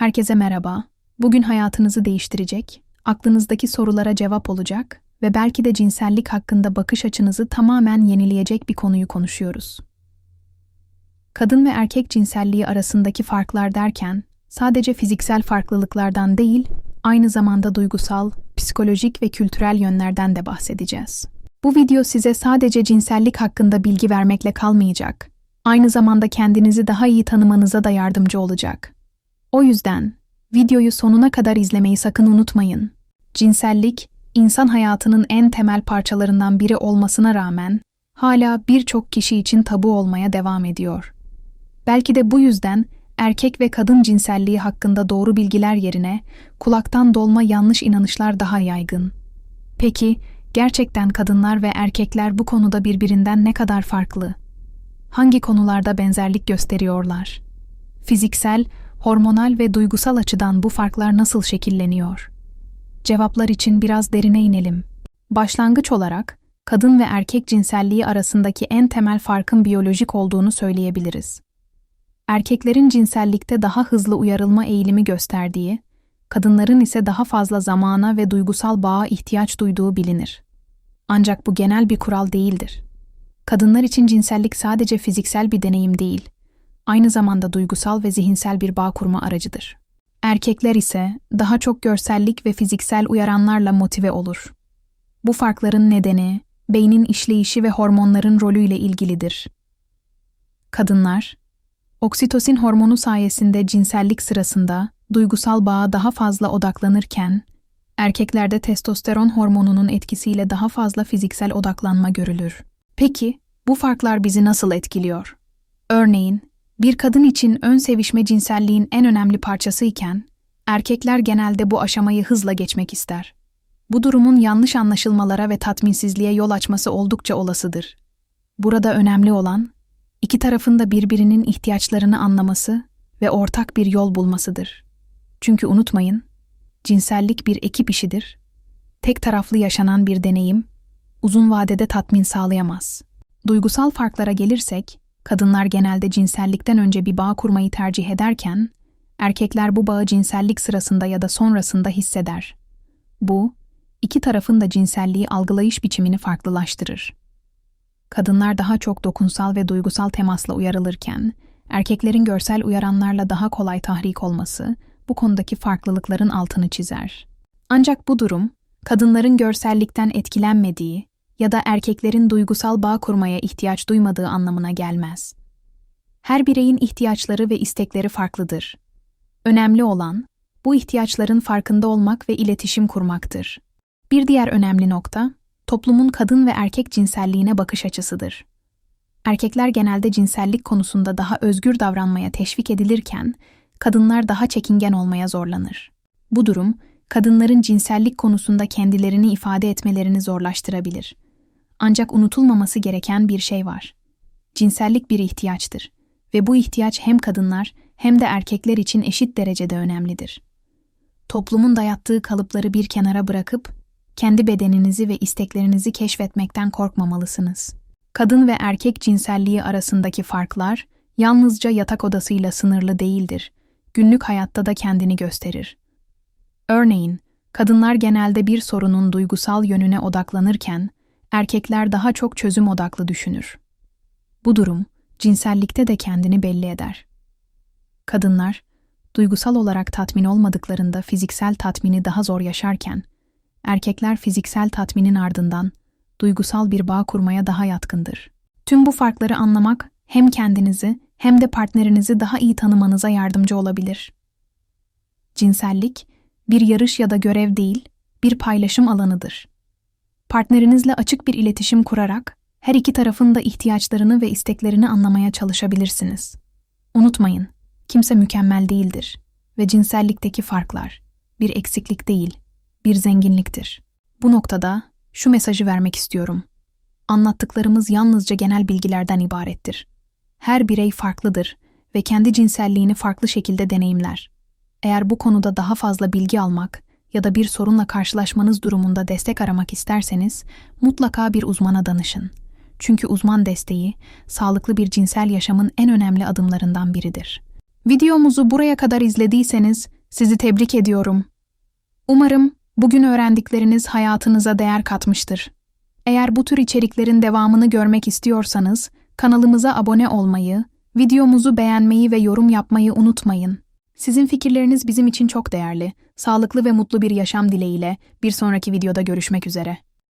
Herkese merhaba. Bugün hayatınızı değiştirecek, aklınızdaki sorulara cevap olacak ve belki de cinsellik hakkında bakış açınızı tamamen yenileyecek bir konuyu konuşuyoruz. Kadın ve erkek cinselliği arasındaki farklar derken, sadece fiziksel farklılıklardan değil, aynı zamanda duygusal, psikolojik ve kültürel yönlerden de bahsedeceğiz. Bu video size sadece cinsellik hakkında bilgi vermekle kalmayacak. Aynı zamanda kendinizi daha iyi tanımanıza da yardımcı olacak. O yüzden videoyu sonuna kadar izlemeyi sakın unutmayın. Cinsellik, insan hayatının en temel parçalarından biri olmasına rağmen hala birçok kişi için tabu olmaya devam ediyor. Belki de bu yüzden erkek ve kadın cinselliği hakkında doğru bilgiler yerine kulaktan dolma yanlış inanışlar daha yaygın. Peki, gerçekten kadınlar ve erkekler bu konuda birbirinden ne kadar farklı? Hangi konularda benzerlik gösteriyorlar? Fiziksel, hormonal ve duygusal açıdan bu farklar nasıl şekilleniyor? Cevaplar için biraz derine inelim. Başlangıç olarak, kadın ve erkek cinselliği arasındaki en temel farkın biyolojik olduğunu söyleyebiliriz. Erkeklerin cinsellikte daha hızlı uyarılma eğilimi gösterdiği, kadınların ise daha fazla zamana ve duygusal bağa ihtiyaç duyduğu bilinir. Ancak bu genel bir kural değildir. Kadınlar için cinsellik sadece fiziksel bir deneyim değil, aynı zamanda duygusal ve zihinsel bir bağ kurma aracıdır. Erkekler ise daha çok görsellik ve fiziksel uyaranlarla motive olur. Bu farkların nedeni beynin işleyişi ve hormonların rolüyle ilgilidir. Kadınlar, oksitosin hormonu sayesinde cinsellik sırasında duygusal bağa daha fazla odaklanırken, erkeklerde testosteron hormonunun etkisiyle daha fazla fiziksel odaklanma görülür. Peki, bu farklar bizi nasıl etkiliyor? Örneğin, bir kadın için ön sevişme cinselliğin en önemli parçası iken, erkekler genelde bu aşamayı hızla geçmek ister. Bu durumun yanlış anlaşılmalara ve tatminsizliğe yol açması oldukça olasıdır. Burada önemli olan, iki tarafın da birbirinin ihtiyaçlarını anlaması ve ortak bir yol bulmasıdır. Çünkü unutmayın, cinsellik bir ekip işidir. Tek taraflı yaşanan bir deneyim, uzun vadede tatmin sağlayamaz. Duygusal farklara gelirsek, kadınlar genelde cinsellikten önce bir bağ kurmayı tercih ederken, erkekler bu bağı cinsellik sırasında ya da sonrasında hisseder. Bu, iki tarafın da cinselliği algılayış biçimini farklılaştırır. Kadınlar daha çok dokunsal ve duygusal temasla uyarılırken, erkeklerin görsel uyaranlarla daha kolay tahrik olması bu konudaki farklılıkların altını çizer. Ancak bu durum, kadınların görsellikten etkilenmediği ya da erkeklerin duygusal bağ kurmaya ihtiyaç duymadığı anlamına gelmez. Her bireyin ihtiyaçları ve istekleri farklıdır. Önemli olan, bu ihtiyaçların farkında olmak ve iletişim kurmaktır. Bir diğer önemli nokta, toplumun kadın ve erkek cinselliğine bakış açısıdır. Erkekler genelde cinsellik konusunda daha özgür davranmaya teşvik edilirken, kadınlar daha çekingen olmaya zorlanır. Bu durum, kadınların cinsellik konusunda kendilerini ifade etmelerini zorlaştırabilir. Ancak unutulmaması gereken bir şey var. Cinsellik bir ihtiyaçtır ve bu ihtiyaç hem kadınlar hem de erkekler için eşit derecede önemlidir. Toplumun dayattığı kalıpları bir kenara bırakıp kendi bedeninizi ve isteklerinizi keşfetmekten korkmamalısınız. Kadın ve erkek cinselliği arasındaki farklar yalnızca yatak odasıyla sınırlı değildir. Günlük hayatta da kendini gösterir. Örneğin, kadınlar genelde bir sorunun duygusal yönüne odaklanırken, erkekler daha çok çözüm odaklı düşünür. Bu durum, cinsellikte de kendini belli eder. Kadınlar, duygusal olarak tatmin olmadıklarında fiziksel tatmini daha zor yaşarken, erkekler fiziksel tatminin ardından duygusal bir bağ kurmaya daha yatkındır. Tüm bu farkları anlamak hem kendinizi hem de partnerinizi daha iyi tanımanıza yardımcı olabilir. Cinsellik, bir yarış ya da görev değil, bir paylaşım alanıdır. Partnerinizle açık bir iletişim kurarak her iki tarafın da ihtiyaçlarını ve isteklerini anlamaya çalışabilirsiniz. Unutmayın, kimse mükemmel değildir ve cinsellikteki farklar bir eksiklik değil, bir zenginliktir. Bu noktada şu mesajı vermek istiyorum. Anlattıklarımız yalnızca genel bilgilerden ibarettir. Her birey farklıdır ve kendi cinselliğini farklı şekilde deneyimler. Eğer bu konuda daha fazla bilgi almak ya da bir sorunla karşılaşmanız durumunda destek aramak isterseniz mutlaka bir uzmana danışın. Çünkü uzman desteği sağlıklı bir cinsel yaşamın en önemli adımlarından biridir. Videomuzu buraya kadar izlediyseniz sizi tebrik ediyorum. Umarım bugün öğrendikleriniz hayatınıza değer katmıştır. Eğer bu tür içeriklerin devamını görmek istiyorsanız kanalımıza abone olmayı, videomuzu beğenmeyi ve yorum yapmayı unutmayın. Sizin fikirleriniz bizim için çok değerli. Sağlıklı ve mutlu bir yaşam dileğiyle bir sonraki videoda görüşmek üzere.